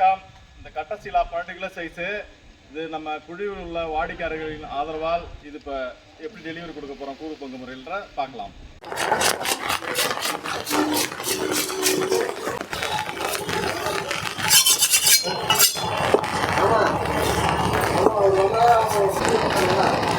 வணக்கம். இந்த கட்ட சீலா சைஸு இது நம்ம குழுவில் உள்ள வாடிக்கையாளர்களின் ஆதரவால் இது இப்போ எப்படி டெலிவரி கொடுக்க போகிறோம் கூறு பங்கு முறையில் பார்க்கலாம்.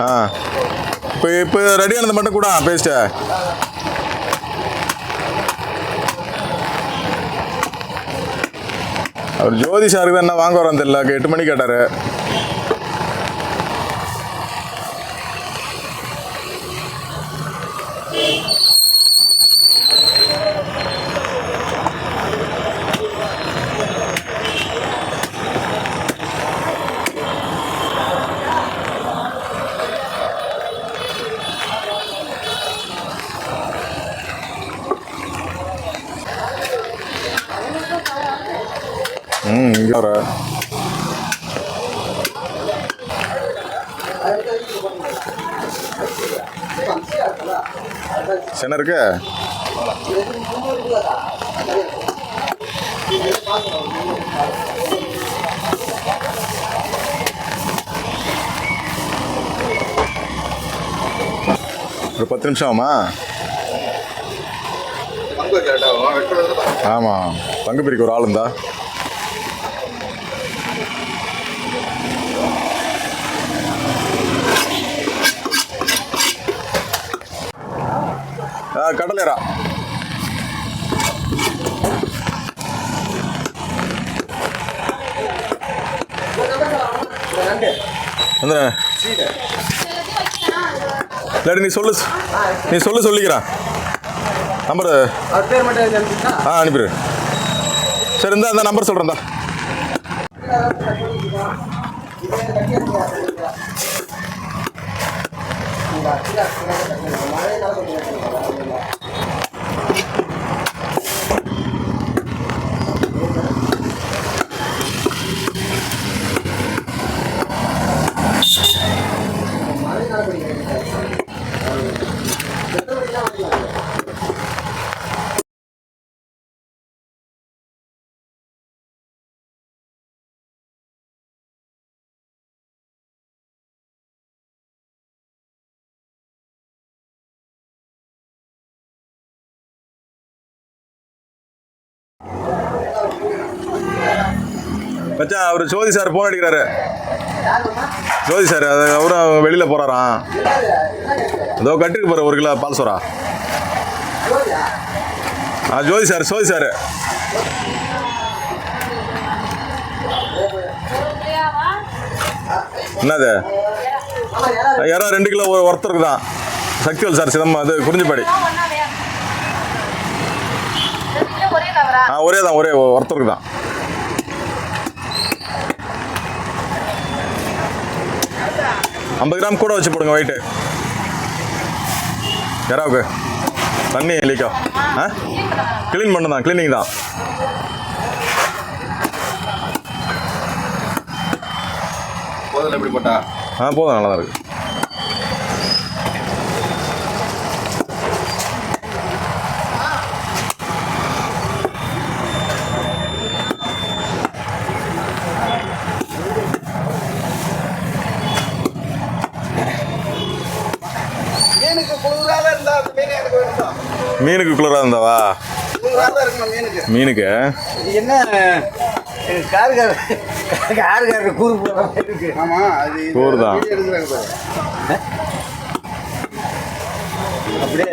ஆ. இப்போ இப்போ ரெடியானது மட்டும் கூட பேசிட்டேன் அவர் ஜோதி சாருக்கு தான் என்ன வாங்க வரோம் தெரியல. எட்டு மணி கேட்டார். ம் இங்கே வர. சென்ன இருக்கு? ஒரு பத்து நிமிஷம் ஆமா. ஆமாம் பங்கு பிரிக்க ஒரு ஆள் இருந்தா? கடலேரா. வந்துடுறேன் நீ சொல்லு நீ சொல்லு சொல்லிக்கிறான் நம்பரு. ஆ அனுப்பிடு சரி இந்தா இந்த நம்பர் சொல்கிறேன் இந்தா. மச்சான் அவர் ஜோதி சார் ஃபோன் அடிக்கிறாரு. ஜோதி சார் அது அவரும் வெளியில் போகிறாராம் அதோ கட்டுக்கு போகிற ஒரு கிலோ பால் சோறா. ஆ ஜோதி சார் ஜோதி சார். என்னது? யாரோ ரெண்டு கிலோ ஒருத்தருக்கு தான் சக்திவல் சார் சிதம்பரம் அது குறிஞ்சிப்பாடி. ஆ ஒரே தான் ஒரே ஒருத்தருக்கு தான் ஐம்பது கிராம் கூட வச்சு போடுங்க வெயிட்டு யாராவுக்கு? தண்ணி லீக்கா ஆ? க்ளீன் பண்ண தான் க்ளீனிங் தான். போதில் எப்படி போட்டா? ஆ போதும் நல்லா தான் இருக்கு மீனுக்கு குளிராக இருந்தா அந்த மீன் எனக்கு வேணும் மீனுக்கு குளிராக இருந்தாவா? மீனுக்கு. மீனுக்கு இது என்ன காருக்கார கூறு போடுற அது கூறு தான். அப்படியே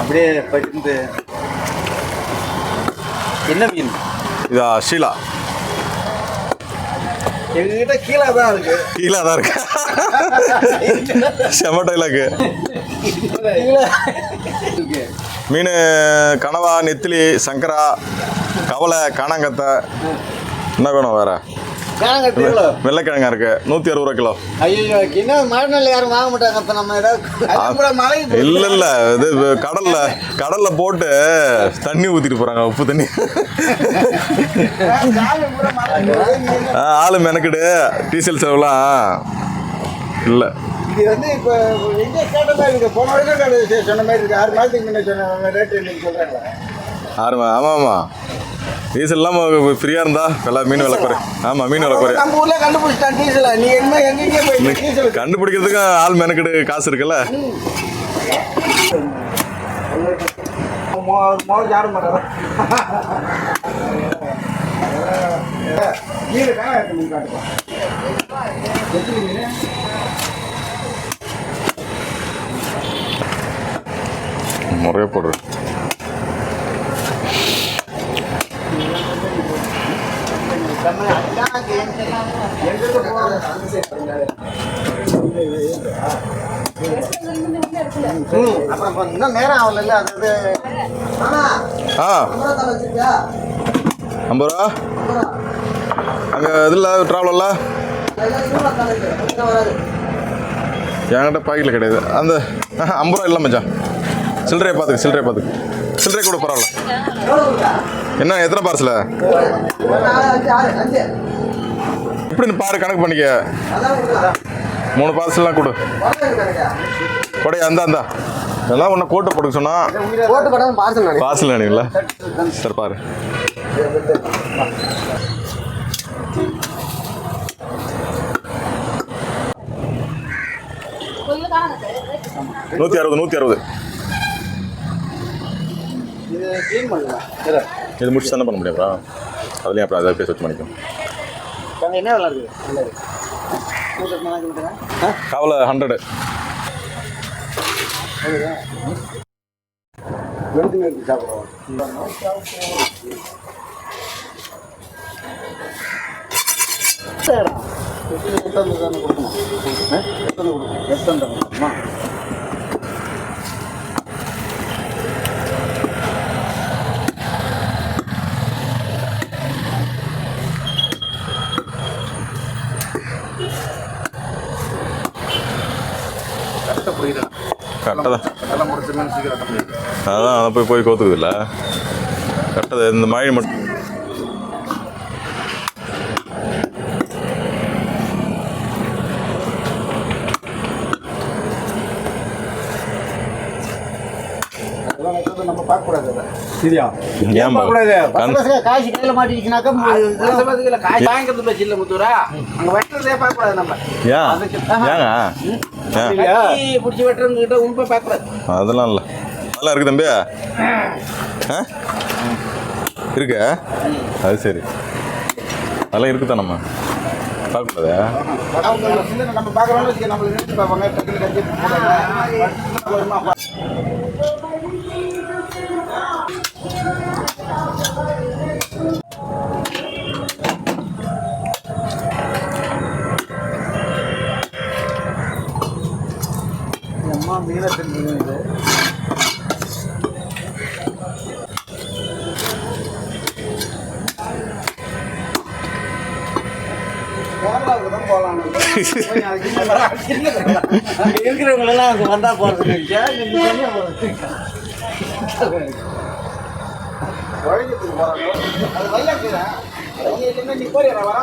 அப்படியே பட்டு என்ன மீன்? இதா ஷீலா. எங்ககிட்ட கீழே தான் இருக்கு. கீழே தான் இருக்கு. செம டைலாக்கு மீன் கனவா நெத்திலி சங்கரா கவலை காணாங்கத்தை என்ன வேணும் வேற? வெள்ளைக்கிழங்கா இருக்கு நூற்றி அறுபது ரூபா கிலோ. யாரும் வாங்க மாட்டாங்க இல்ல இல்ல இது கடல்ல கடல்ல போட்டு தண்ணி ஊத்திட்டு போறாங்க உப்பு தண்ணி. ஆளு மெனக்கெடு டீசல் செலவுலாம் இல்ல. இது வந்து இப்போ எங்கே கேட்ட மாதிரி இருக்கு போன வரைக்கும் கடை சொன்ன மாதிரி இருக்கு ஆறு மாதத்துக்கு முன்னே சொன்ன ரேட் இன்னைக்கு சொல்கிறாங்க ஆறு மா- ஆமா ஆமா டீசல் இல்லாமல் ஃப்ரீயாக இருந்தா விலை மீன் விலை குறை ஆமாம் மீன் விலை குறை நம்ம ஊர்ல கண்டுபிடிச்சிட்டான் டீசல் நீ என்ன எங்கெங்கே போய் டீசல் கண்டுபிடிக்கிறதுக்கு ஆள் மெனக்கெடு காசு இருக்குல்ல யாரும் மாட்டாரா மீன் காணா இருக்கு மீன் காட்டுப்பா எப்படி மீன் முறையாக போடுறேன் அப்புறம் இப்ப இன்னும் நேரம் ஆகல அது இது ஆனா ஆ. ஐம்பது ரூபா. அங்கே இதில் ட்ராவலில் வராது என்கிட்ட பாக்கெட்டில் கிடையாது. அந்த ஐம்பது ரூபா இல்லை மச்சான். சில்லறையை பார்த்துக்கு சில்லறையை பார்த்துக்கு. சில்லறை கூட பரவாயில்ல. என்ன எத்தனை பார்சல நீ பாரு கணக்கு பண்ணிக்க. மூணு பார்சல்லாம் கொடு. கொடை அந்த அந்த இதெல்லாம் ஒன்று கோட்டை போட்டுக்க சொன்னா பார்சல் நினைங்களா சரி பாரு. நூற்றி அறுபது நூற்றி அறுபது. இது முடிச்சு தானே பண்ண முடியாதா அதுலேயும் அப்புறம் அதை அப்படியே சுத்தம் பண்ணிக்கும் என்ன விலை இருக்குது? நல்லது நூற்றி நாளைக்கு ஆ? கவலை ஹண்ட்ரடு எடுத்து கரெக்டாக தான். அதான் அதை போய் போய் கோத்துக்குது இல்லை கரெக்டாக இந்த மழை மட்டும். சரியா? காசு கையில மாட்டிக்கிச்சுனாக்கா காசு வாங்கிறதுல சில்ல முத்தூரா. அங்க வெட்டுறதே பார்க்க கூடாது நம்ம ஏங்க பிடிச்சி வெட்டுறவங்க கிட்ட உண்மை பார்க்க கூடாது அதெல்லாம் இல்லை. நல்லா இருக்கு தம்பி. இருக்கு? அது சரி. அதெல்லாம் இருக்குதா நம்ம? பார்க்கக்கூடாது? நம்ம பார்க்குறோம்னு நம்மளுக்கு பார்ப்பாங்க. கட்டி கேரளாவுக்கு தான் போகலாம் இருக்கிறவங்க எல்லாம் அங்கே வந்தா போறது உழைக்கிறதுக்கு போறாங்க அது வையாக்குறா வையா நீ போறியா வரா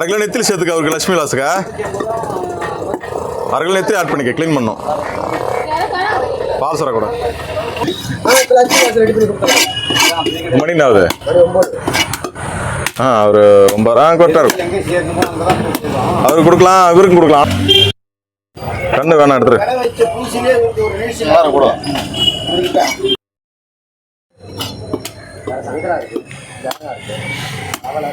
அரை கிலோ நெத்திலி சேர்த்துக்க அவருக்கு லட்சுமி விலாஸுக்கா. அரை கிலோ நெத்திலி ஆட் பண்ணிக்க க்ளீன் பண்ணும். பால் சரா கூட மணி என்ன ஆகுது ஆ அவர் ஒன்பது ஆ கொட்டார். அவருக்கு கொடுக்கலாம் இவருக்கும் கொடுக்கலாம். கண்ணு வேணாம் எடுத்துரு. கூட அவளை